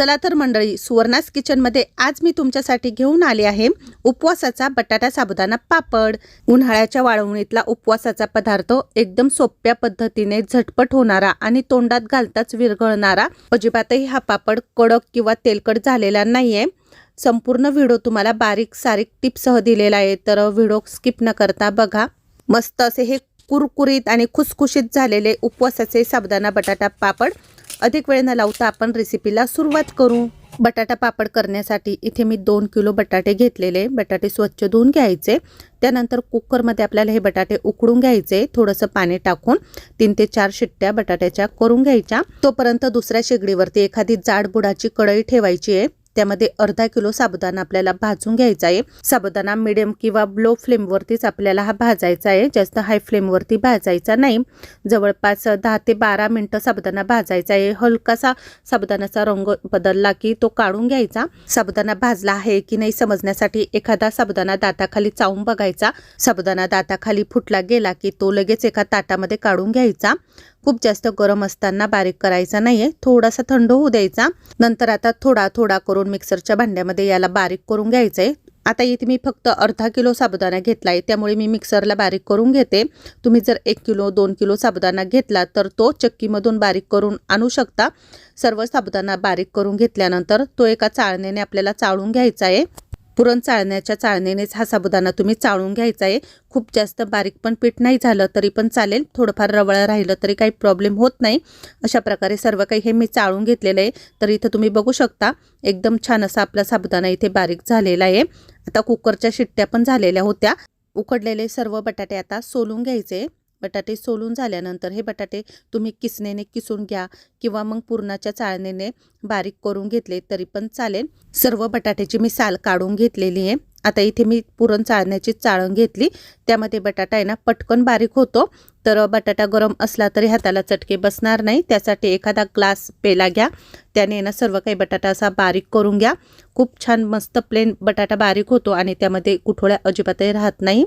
चला तर मंडळी सुवर्णास किचनमध्ये आज मी तुमच्यासाठी घेऊन आले आहे उपवासाचा बटाटा साबुदाणा पापड. उन्हाळ्याच्या वाळवणीतला उपवासाचा पदार्थ एकदम सोप्या पद्धतीने झटपट होणारा आणि तोंडात घालताच विरघळणारा. अजिबातही हा पापड कडक किंवा तेलकट झालेला नाहीये. संपूर्ण व्हिडिओ तुम्हाला बारीक सारीक टिप्ससह दिलेला आहे तर व्हिडिओ स्किप न करता बघा. मस्त असे हे कुरकुरीत आणि खुसखुशीत झालेले उपवासाचे साबुदाणा बटाटा पापड. अधिक वेळ न लावता आपण रेसिपीला सुरुवात करू. बटाटा पापड करण्यासाठी इथे मी दोन किलो बटाटे घेतलेले. बटाटे स्वच्छ धुवून घ्यायचे. त्यानंतर कुकरमध्ये आपल्याला हे बटाटे उकडून घ्यायचे. थोडंसं पाणी टाकून तीन ते चार शिट्ट्या बटाट्याच्या करून घ्यायच्या. तोपर्यंत दुसऱ्या शेगडीवरती एखादी जाड बुडाची कढई ठेवायची आहे. त्यामध्ये अर्धा किलो साबुदाणा आपल्याला भाजून घ्यायचा आहे. साबुदाणा मिडियम किंवा लो फ्लेमवरतीच आपल्याला हा भाजायचा आहे. जास्त हाय फ्लेमवरती भाजायचा नाही. जवळपास दहा ते बारा मिनटं साबुदाणा भाजायचा आहे. हलकासा साबुदाण्याचा रंग बदलला की तो काढून घ्यायचा. साबुदाणा भाजला आहे की नाही समजण्यासाठी एखादा साबुदाणा दाताखाली चावून बघायचा. साबुदाणा दाताखाली फुटला गेला की तो लगेच एका ताटामध्ये काढून घ्यायचा. खूप जास्त गरम असताना बारीक करायचा नाहीये. थोडासा थंड होऊ द्यायचा. नंतर आता थोडा थोडा करून मिक्सरच्या भांड्यामध्ये याला बारीक करून घ्यायचंय. आता इथे मी फक्त अर्धा किलो साबुदाणा घेतला आहे त्यामुळे मी मिक्सरला बारीक करून घेते. तुम्ही जर एक किलो दोन किलो साबुदाणा घेतला तर तो चक्कीमधून बारीक करून आणू शकता. सर्व साबुदाणा बारीक करून घेतल्यानंतर तो एका चाळणीने आपल्याला चाळून घ्यायचा आहे. पुरण चाळण्याच्या चाळणीनेच हा साबुदाणा तुम्ही चाळून घ्यायचा आहे खूप जास्त बारीक पण पीठ नाही झालं तरी पण चालेल. थोडंफार रवळं राहिलं तरी काही प्रॉब्लेम होत नाही. अशा प्रकारे सर्व काही हे मी चाळून घेतलेलं आहे. तर इथं तुम्ही बघू शकता एकदम छान असा आपला साबुदाणा इथे बारीक झालेला आहे. आता कुकरच्या शिट्ट्या पण झालेल्या होत्या. उकडलेले सर्व बटाटे आता सोलून घ्यायचे. बटाटे सोलून झाल्यानंतर हे बटाटे तुम्ही किसनेने किसून घ्या किंवा मग पुरणाच्या चाळणीने बारीक करून घेतले तरी पण चालेल. सर्व बटाट्याची मी साल काढून घेतलेली आहे. आता इथे मी पुरण चाळण्याची चाळण घेतली. त्यामध्ये बटाटा आहे ना पटकन बारीक होतो. तर बटाटा गरम असला तरी हाताला चटके बसणार नाही. त्यासाठी एखादा ग्लास पेला घ्या. त्याने ना सर्व काही बटाटा असा बारीक करून घ्या. खूप छान मस्त प्लेन बटाटा बारीक होतो आणि त्यामध्ये कुठोळ्या अजिबातही राहत नाही.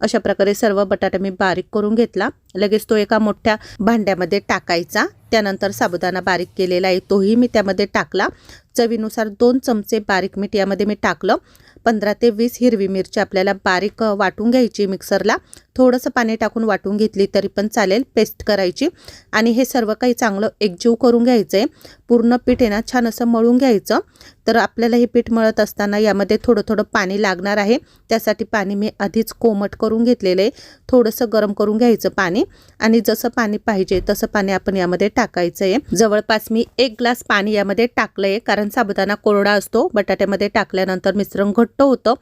अशा प्रकारे सर्व बटाटा मी बारीक करून घेतला. लगेच तो एका मोठ्या भांड्यामध्ये टाकायचा. त्यानंतर साबुदाणा बारीक केलेला आहे तोही मी त्यामध्ये टाकला. चवीनुसार दोन चमचे बारीक मीठ यामध्ये मी टाकलं. पंधरा ते वीस हिरवी मिरची आपल्याला बारीक वाटून घ्यायची मिक्सरला. थोडंसं पाणी टाकून वाटून घेतली तरी पण चालेल पेस्ट करायची. आणि हे सर्व काही चांगलं एकजीव करून घ्यायचं आहे पूर्ण पीठ आहे ना छान असं मळून घ्यायचं. तर आपल्याला हे पीठ मळत असताना यामध्ये थोडं थोडं पाणी लागणार आहे. त्यासाठी पाणी मी आधीच कोमट करून घेतलेलं आहे. थोडंसं गरम करून घ्यायचं पाणी. आणि जसं पाणी पाहिजे तसं पाणी आपण यामध्ये टाकायचं आहे जवळपास मी एक ग्लास पाणी यामध्ये टाकलं आहे कारण साबुदाणा कोरडा असतो बटाट्यामध्ये टाकल्यानंतर मिश्रण घट्ट होतं.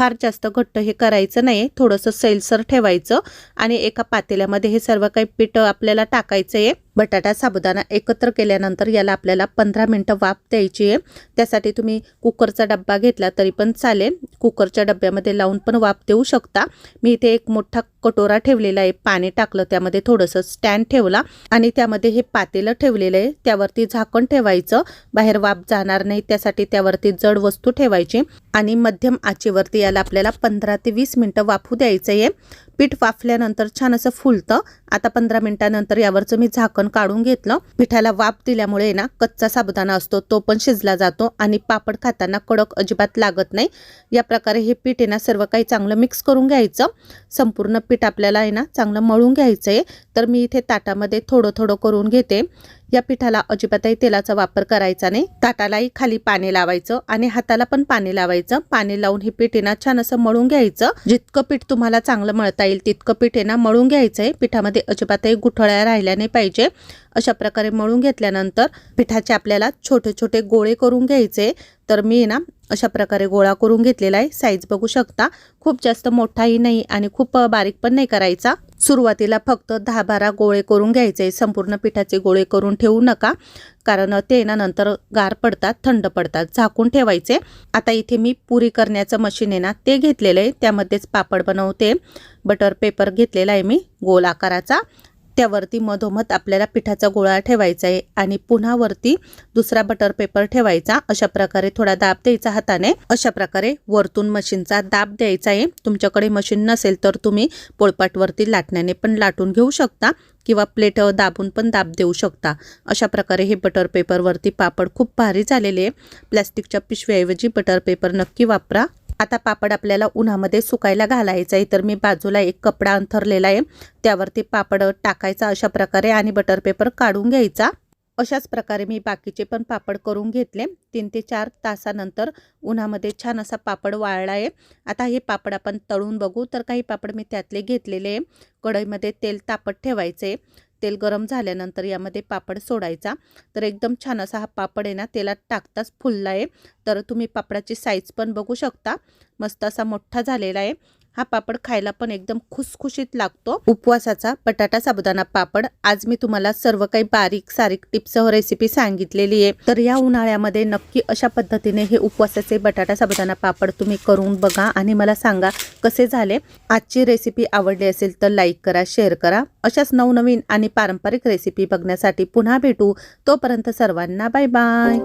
फार जास्त घट्ट हे करायचं नाही थोडंसं सैलसर ठेवायचं आणि एका पातेल्यामध्ये हे सर्व काही पीठ आपल्याला टाकायचं आहे बटाटा साबुदाणा एकत्र केल्यानंतर याला आपल्याला पंधरा मिनटं वाफ द्यायची आहे. त्यासाठी तुम्ही कुकरचा डब्बा घेतला तरी पण चालेल. कुकरच्या डब्यामध्ये लावून पण वाफ देऊ शकता. मी इथे एक मोठा कटोरा ठेवलेला आहे. पाणी टाकलं त्यामध्ये थोडंसं स्टँड ठेवला आणि त्यामध्ये हे पातेलं ठेवलेलं आहे. त्यावरती झाकण ठेवायचं. बाहेर वाफ जाणार नाही त्यासाठी त्यावरती जड वस्तू ठेवायची आणि मध्यम आचेवरती याला आपल्याला पंधरा ते वीस मिनटं वाफू द्यायचं आहे पीठ वाफल्यानंतर छान असं फुलतं. आता पंधरा मिनिटानंतर यावरचं मी झाकण काढून घेतलं. पिठाला वाफ दिल्यामुळे ना कच्चा साबुदाणा असतो तो पण शिजला जातो आणि पापड खाताना कडक अजिबात लागत नाही. या प्रकारे हे पीठ आहे ना सर्व काही चांगलं मिक्स करून घ्यायचं. संपूर्ण पीठ आपल्याला आहे ना चांगलं मळून घ्यायचं आहे तर मी इथे ताटामध्ये थोडं थोडं करून घेते. या पिठाला अजिबातही तेलाचा वापर करायचा नाही. ताटालाही खाली पाणी लावायचं आणि हाताला पण पाणी लावायचं. पाणी लावून हे पीठ येणार छान असं मळून घ्यायचं. जितकं पीठ तुम्हाला चांगलं मळता येईल तितकं पीठ ना मळून घ्यायचंय पिठामध्ये अजिबातही गुठळ्या राहिल्या नाही पाहिजे. अशा प्रकारे मळून घेतल्यानंतर पिठाचे आपल्याला छोटे छोटे गोळे करून घ्यायचे. तर मी ना अशा प्रकारे गोळा करून घेतलेला आहे. साईज बघू शकता. खूप जास्त मोठाही नाही आणि खूप बारीक पण नाही करायचा. सुरुवातीला फक्त दहा बारा गोळे करून घ्यायचे. संपूर्ण पिठाचे गोळे करून ठेवू नका. कारण ते ना नंतर गार पडतात थंड पडतात. झाकून ठेवायचे. आता इथे मी पुरी करण्याचं मशीन आहे ना ते घेतलेलं आहे. त्यामध्येच पापड बनवते. बटर पेपर घेतलेला आहे मी गोल आकाराचा. त्यावरती मधोमध आपल्याला पिठाचा गोळा ठेवायचा आहे आणि पुन्हा वरती दुसरा बटर पेपर ठेवायचा. अशा प्रकारे थोडा दाब द्यायचा हाताने. अशा प्रकारे वरतून मशीनचा दाब द्यायचा आहे. तुमच्याकडे मशीन नसेल तर तुम्ही पोळपाटवरती लाटण्याने पण लाटून घेऊ शकता किंवा प्लेट दाबून पण दाब देऊ शकता. अशा प्रकारे हे बटर पेपरवरती पापड खूप भारी झालेले आहे. प्लॅस्टिकच्या पिशव्याऐवजी बटर पेपर नक्की वापरा. आता पापड आपल्याला उन्हामध्ये सुकायला घालायचा आहे. तर मी बाजूला एक कपडा अंथरलेला आहे. त्यावरती पापड टाकायचा अशा प्रकारे आणि बटर पेपर काढून घ्यायचा. अशाच प्रकारे मी बाकीचे पण पापड करून घेतले. तीन ते चार तासानंतर उन्हामध्ये छान असा पापड वाळला आहे. आता हे पापड आपण तळून बघू. तर काही पापड मी त्यातले घेतलेले आहे. कढईमध्ये तेल तापत ठेवायचे तेल गरम झाल्यानंतर यामध्ये पापड सोडायचा. तर एकदम छान असा हा पापड आहे ना तेलात टाकताच फुलला आहे तर तुम्ही पापडाची साईज पण बघू शकता. मस्त असा मोठा झालेला आहे. हा पापड खायला पण एकदम खुसखुशीत लागतो. उपवासाचा बटाटा साबुदाणा पापड. आज मी तुम्हाला सर्व काही बारीक सारीक टिप्ससह रेसिपी सांगितलेली आहे. तर या उन्हाळ्यामध्ये नक्की अशा पद्धतीने हे उपवासाचे बटाटा साबुदाणा पापड तुम्ही करून बघा आणि मला सांगा कसे झाले. आजची रेसिपी आवडली असेल तर लाईक करा शेअर करा. अशाच नवनवीन आणि पारंपरिक रेसिपी बघण्यासाठी पुन्हा भेटू. तोपर्यंत सर्वांना बाय बाय